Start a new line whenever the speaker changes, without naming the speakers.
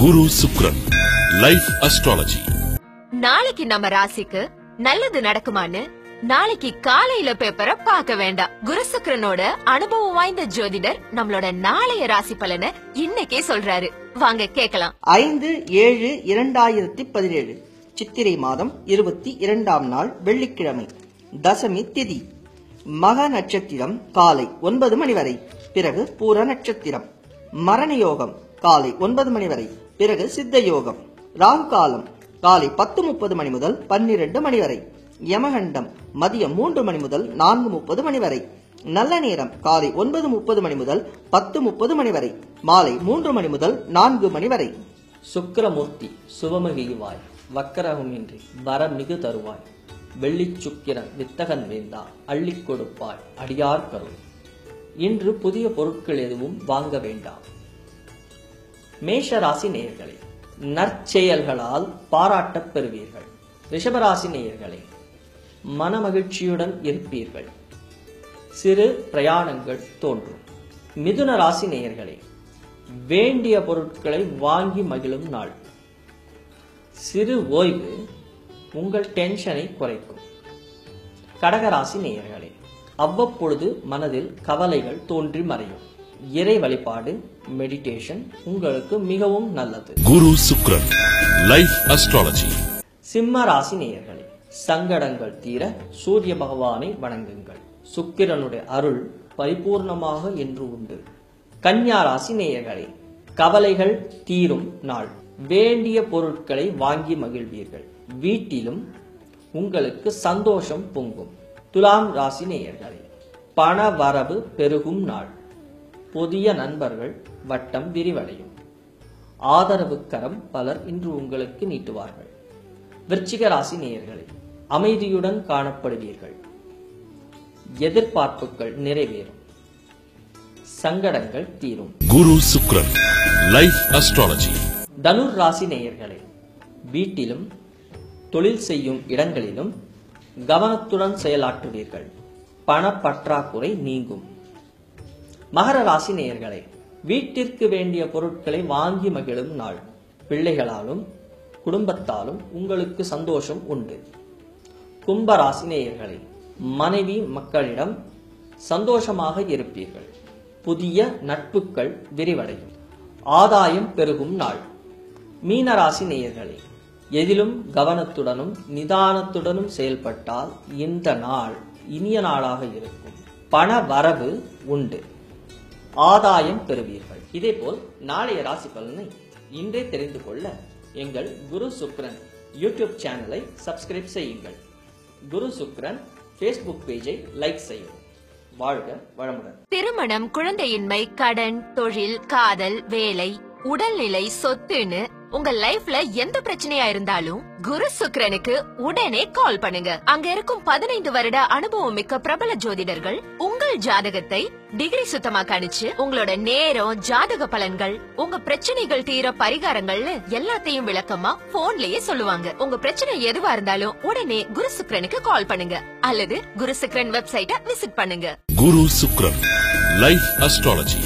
குரு சுக்ரன் life astrology
நாளைக்கு நம்ம ராசிக்கு நல்லது நடக்குமான்னு நாளைக்கு காலையில பேப்பரை பார்க்க வேண்டாம். குருசுக்கரனோட அனுபவம் வாய்ந்த ஜோதிடர் நம்மளோட நாளைய ராசி பலனை இன்னைக்கே சொல்றாரு. வாங்க கேக்கலாம்
ஐந்து ஏழு இரண்டாயிரத்தி பதினேழு சித்திரை மாதம் இருபத்தி இரண்டாம் நாள் வெள்ளிக்கிழமை தசமி திதி. மக நட்சத்திரம் காலை ஒன்பது மணி வரை பிறகு பூர நட்சத்திரம். மரண யோகம் காலை ஒன்பது மணி வரை. பிறகு சித்த யோகம் ராகு காலம் காலை பத்து முப்பது மணி முதல் பன்னிரண்டு மணி வரை. யமகண்டம் மதியம் மூன்று மணி முதல் நான்கு முப்பது மணி வரை. நல்ல நேரம் காலை ஒன்பது முப்பது மணி முதல் பத்து முப்பது மணி வரை. மாலை மூன்று மணி முதல் நான்கு மணி வரை.
சுக்கரமூர்த்தி சுவமகிழ்வாய். வக்கரகமின்றி வரமிகு தருவாய். வெள்ளி சுக்கிரன் வித்தகன் வேந்தா அள்ளிக் கொடுப்பாய் அடியார் கருள். இன்று புதிய பொருட்கள் எதுவும் வாங்க வேண்டாம். மேஷ ராசி நேயர்களே நற்செயல்களால் பாராட்டப் பெறுவீர்கள். ரிஷபராசி நேயர்களே மனமகிழ்ச்சியுடன் இருப்பீர்கள். சிறு பிரயாணங்கள் தோன்றும். மிதுன ராசி நேயர்களே வேண்டிய பொருட்களை வாங்கி மகிழும் நாள். சிறு ஓய்வு உங்கள் டென்ஷனை குறைக்கும். கடகராசி நேயர்களே அவ்வப்பொழுது மனதில் கவலைகள் தோன்றி மறையும். இறை வழிபாடு மெடிடேஷன் உங்களுக்கு மிகவும் நல்லது.
குரு சுக்ரன் லைஃப் அஸ்ட்ராலஜி
சிம்ம ராசி நேயர்களே சங்கடங்கள் தீர சூரிய பகவானை வணங்குங்கள். சுக்கிரனுடைய அருள் பரிபூர்ணமாக என்று உண்டு. கன்னியா ராசி நேயர்களே கவலைகள் தீரும் நாள். வேண்டிய பொருட்களை வாங்கி மகிழ்வீர்கள். வீட்டிலும் உங்களுக்கு சந்தோஷம் பொங்கும். துலாம் ராசி நேயர்களே பண வரவு பெருகும் நாள். புதிய நண்பர்கள் வட்டம் விரிவடையும். ஆதரவு கரம் பலர் இன்று உங்களுக்கு நீட்டுவார்கள். விருச்சிக ராசி நேயர்களே அமைதியுடன் காணப்படுவீர்கள். எதிர்பார்ப்புகள் நிறைவேறும். சங்கடங்கள் தீரும்.
குரு சுக்ரன் லைஃப் அஸ்ட்ராலஜி
தனுர் ராசி நேயர்களே வீட்டிலும் தொழில் செய்யும் இடங்களிலும் கவனத்துடன் செயலாற்றுவீர்கள். பணப்பற்றாக்குறை நீங்கும். மகர ராசி நேயர்களே வீட்டிற்கு வேண்டிய பொருட்களை வாங்கி மகிழும் நாள். பிள்ளைகளாலும் குடும்பத்தாலும் உங்களுக்கு சந்தோஷம் உண்டு. கும்பராசி நேயர்களே மனைவி மக்களிடம் சந்தோஷமாக இருப்பீர்கள். புதிய நட்புகள் விரிவடையும். ஆதாயம் பெருகும் நாள். மீனராசி நேயர்களே எதிலும் கவனத்துடனும் நிதானத்துடனும் செயல்பட்டால் இந்த நாள் இனிய நாளாக இருக்கும். பண வரவு உண்டு. ஆதாயம் பெறுவீர்கள். இதேபோல் நாளைய ராசி பலனை இன்றே தெரிந்து கொள்ள எங்கள் குரு சுக்ரன் யூடியூப் சேனலை சப்ஸ்கிரைப் செய்யுங்கள். குரு சுக்ரன் ஃபேஸ்புக் பேஜை லைக் செய்யவும். வாழ்க வளமுடன்.
திருமணம் குழந்தையின்மை கடன் தொழில் காதல் வேலை உடல்நிலை சொத்துன்னு உங்க லைஃப்ல எந்த பிரச்சனையா இருந்தாலும் குரு சுக்ரனுக்கு உடனே கால் பண்ணுங்க. அங்க இருக்கும் பதினைந்து வருட அனுபவம் மிக்க பிரபல ஜோதிடர்கள் உங்கள் ஜாதகத்தை டிகிரி சுத்தமா கணிச்சு உங்களோட நேரம் ஜாதக பலன்கள் உங்க பிரச்சனைகள் தீர பரிகாரங்கள்னு எல்லாத்தையும் விளக்கமா போன்லயே சொல்லுவாங்க. உங்க பிரச்சனை எதுவா இருந்தாலும் உடனே குரு சுக்ரனுக்கு கால் பண்ணுங்க. அல்லது குரு சுக்ரன் வெப்சைட்டை விசிட் பண்ணுங்க.
குரு சுக்ரன் லைஃப் அஸ்ட்ராலஜி